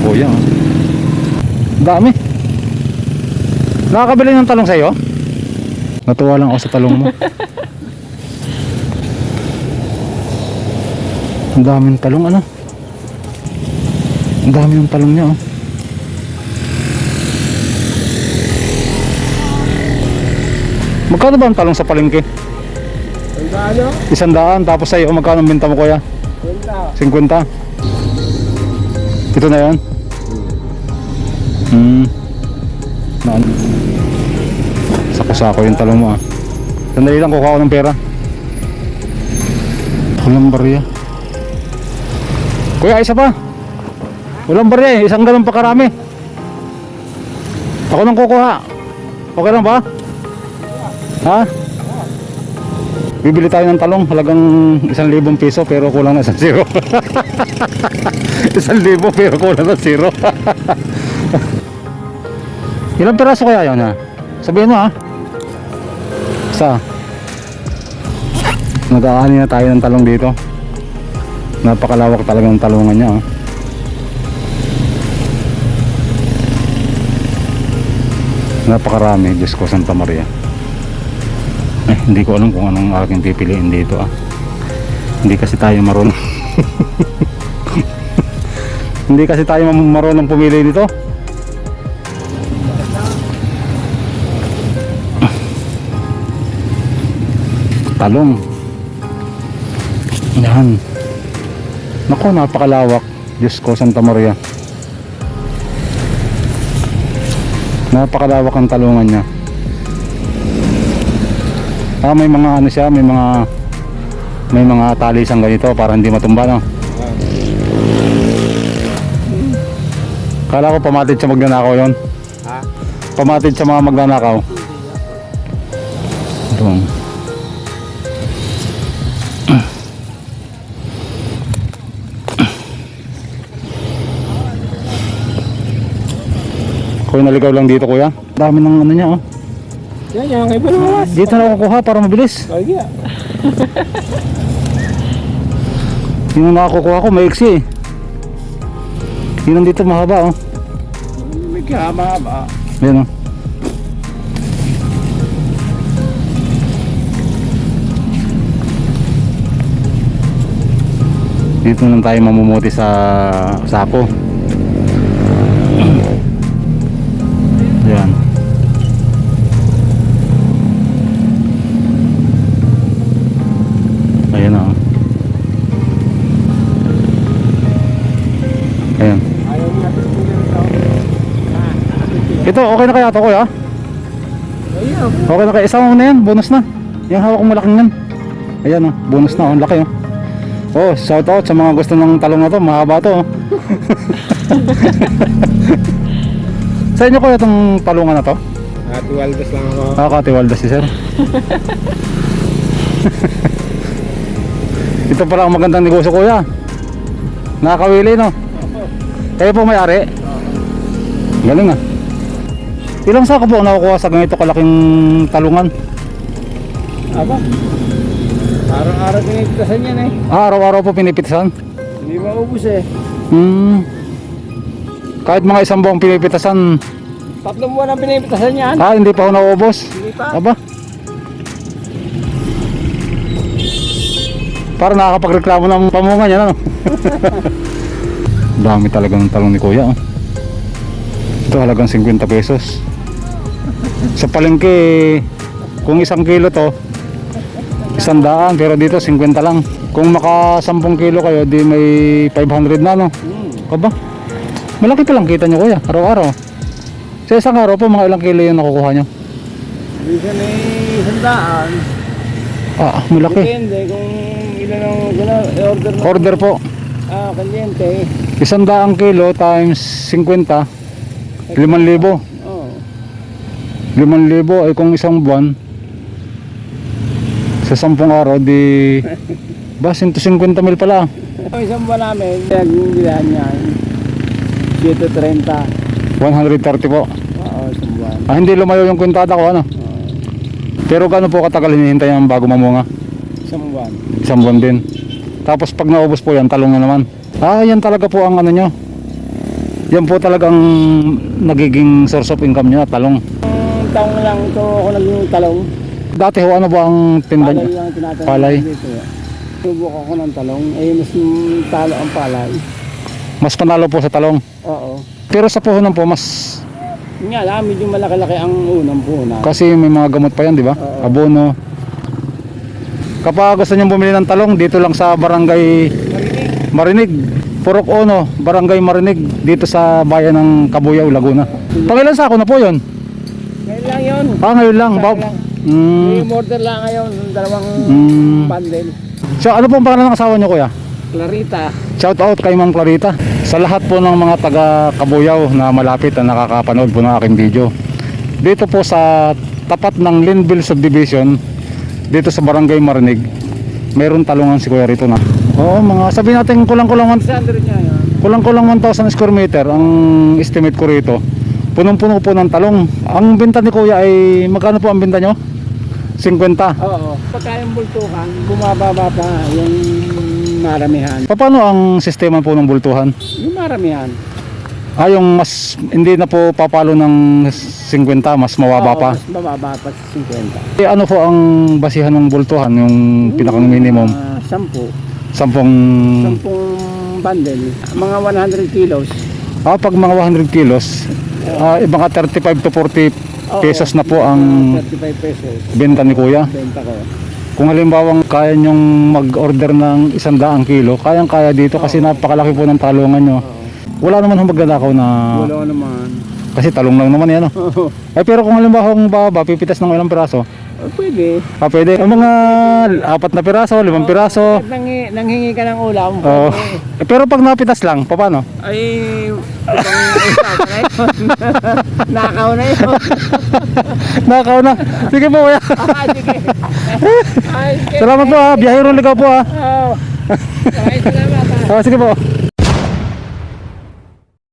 kuya. oh. Dami. Nakakabili ng talong sa'yo? Natuwa lang ako sa talong mo. Ang daming talong ano? Ang dami ng talong niya oh. Magkano ba ang talong sa palengke? Ang? Isang daan tapos sa'yo magkano ang benta mo kuya? Punta. 50 Ito na yan? Hmm na ano? Sako-sako yung talong mo ah Sandali lang kukuha ko ng pera Walang barya Kuya isa pa Walang barya eh Isang ganun pa karami Ako nang kukuha Okay lang ba? Ha? Bibili tayo ng talong halagang isang libong piso pero kulang na sa zero. isang libo pero kulang na zero. Ilang peraso kaya yun ha? Sabihin mo ha? Sa? Nag-aani na tayo ng talong dito. Napakalawak talaga ng talungan niya. Oh. Napakarami, Diyos ko, Santa Maria. Eh, hindi ko alam kung anong aking pipiliin dito ah. Hindi kasi tayo marunong. hindi kasi tayo marunong pumili dito. Talong. Yan. Nako, napakalawak. Diyos ko, Santa Maria. Napakalawak ang talungan niya. Ah, may mga ano siya, may mga may mga tali siyang ganito para hindi matumba, no? Kala ko pamatid siya magnanakaw yon. Ha? Pamatid siya mga magnanakaw. Doon. Kuya naligaw lang dito kuya. Dami ng ano niya oh. Yan, yan. Kaya pa lumawas. Dito na ako kuha para mabilis. Ay, yeah. Yung nakakukuha ko maiksi eh. Yun ang dito mahaba oh. May kahaba ba? Ayan oh. Dito lang tayo mamumuti sa sako. Ito, okay na kaya ito kuya? Okay na kaya. Mo na yan, bonus na. Yung hawak kong malaking yan. Ayan oh, bonus na oh, ang laki oh. Oh, shout out sa mga gusto ng talong na to, mahaba to oh. sa inyo kuya itong talungan na to? Ate Waldas lang ako. Nakakatiwalda si sir. Ito pala ang magandang negosyo kuya. Nakakawili no? Kayo po may-ari? Galing ah. Ilang sako po ang nakukuha sa ganito kalaking talungan? Aba. Araw-araw pinipitasan yan eh. Ah, araw-araw po pinipitasan? Hindi maubos eh. Hmm. Kahit mga isang buong pinipitasan, Tatlong buwan ang pinipitasan yan. ah, hindi pa ako nauubos. Hindi pa. Aba. Para nakakapagreklamo ng pamunga niya, ano? Dami talaga ng talong ni Kuya. Oh. Ito halagang 50 pesos. Sa palengke, kung isang kilo to, isang daan, pero dito 50 lang. Kung maka 10 kilo kayo, di may 500 na, no? Hmm. Aba, malaki pa lang kita nyo kuya, araw-araw. Sa isang araw po, mga ilang kilo yung nakukuha nyo? Minsan ay sandaan. Ah, malaki. Depende kung ilan ang gano'n, order mo. Order po, Ah, kanyente. isang daang kilo times 50, 5,000. Oo. 5,000 ay kung isang buwan, sa 10 araw, di... Ba, 150 mil pala. Ang isang buwan namin, nagbibilan yan. 730. 130 po. Oo, isang buwan. Ah, hindi lumayo yung kwintada ko, ano? Oo, Pero gaano po katagal hinihintay ang bago mamunga? isang buwan. Isang buwan din. Tapos pag naubos po yan, talong na naman. Ah, yan talaga po ang ano nyo. Yan po talagang nagiging source of income nyo, talong. Ang taong lang ito ako naging talong. Dati ho, ano ba ang tinda Palay nyo? lang tinatanong Palay. dito. Subok ako ng talong. Eh, mas talo ang palay. Mas panalo po sa talong. Oo. Pero sa puhunan po, mas Nga lang, medyo malaki-laki ang unang puhunan. Kasi may mga gamot pa yan, di ba? Oo. Abono. Kapag gusto nyo bumili ng talong, dito lang sa barangay Marinig. Purok Ono, barangay Marinig, dito sa bayan ng Kabuyaw, Laguna. Pangilan sako na po yun? Yun. Ah, ngayon lang. Ba- lang. mm. May order lang ngayon, ng dalawang Mm. bundle. So, ano pong pangalan ng asawa nyo, kuya? Clarita. Shout out kay Ma'am Clarita. Sa lahat po ng mga taga Kabuyaw na malapit na nakakapanood po ng aking video. Dito po sa tapat ng Linville Subdivision, dito sa Barangay Marinig, meron talungan si Kuya rito na. Oo, mga sabi natin kulang-kulang one- Alexander niya yan. kulang-kulang 1,000 square meter ang estimate ko rito. Punong-puno po ng talong. Ang benta ni Kuya ay magkano po ang benta nyo? 50. Oo. Pagka yung bultukan, bumababa pa yung maramihan. Paano ang sistema po ng bultuhan? Yung maramihan. Ah, yung mas hindi na po papalo ng 50, mas mababa Oo, pa. Mas mababa pa sa 50. Eh, ano po ang basihan ng bultuhan, yung pinakang minimum? Ah, sampu. Sampung... Sampung bundle. Mga 100 kilos. Ah, pag mga 100 kilos, ah, eh, mga 35 to 40 Oo. pesos na po ang Mga 35 pesos. benta ni Kuya. Benta ko. Kung halimbawa kaya nyong mag-order ng isang daang kilo, kayang-kaya dito kasi napakalaki po ng talungan nyo. Oo. Wala naman hong magnanakaw na... Wala naman. Kasi talong lang naman yan. Oo. Eh, pero kung halimbawa kung baba, pipitas ng ilang piraso, Oh, pwede. ah, pwede. Ang mga apat na piraso, limang piraso. Pag nanghi, nanghingi ka ng ulam, Oo. pwede. Eh, pero pag napitas lang, paano? Ay, ibang usapan na yun. Nakaw na yun. Nakaw na. Sige po, kuya. Ah, sige. Ay, sige. Salamat po ha. Biyahero ligaw po ha. Oo. Ay, salamat. ah. Ah, sige po.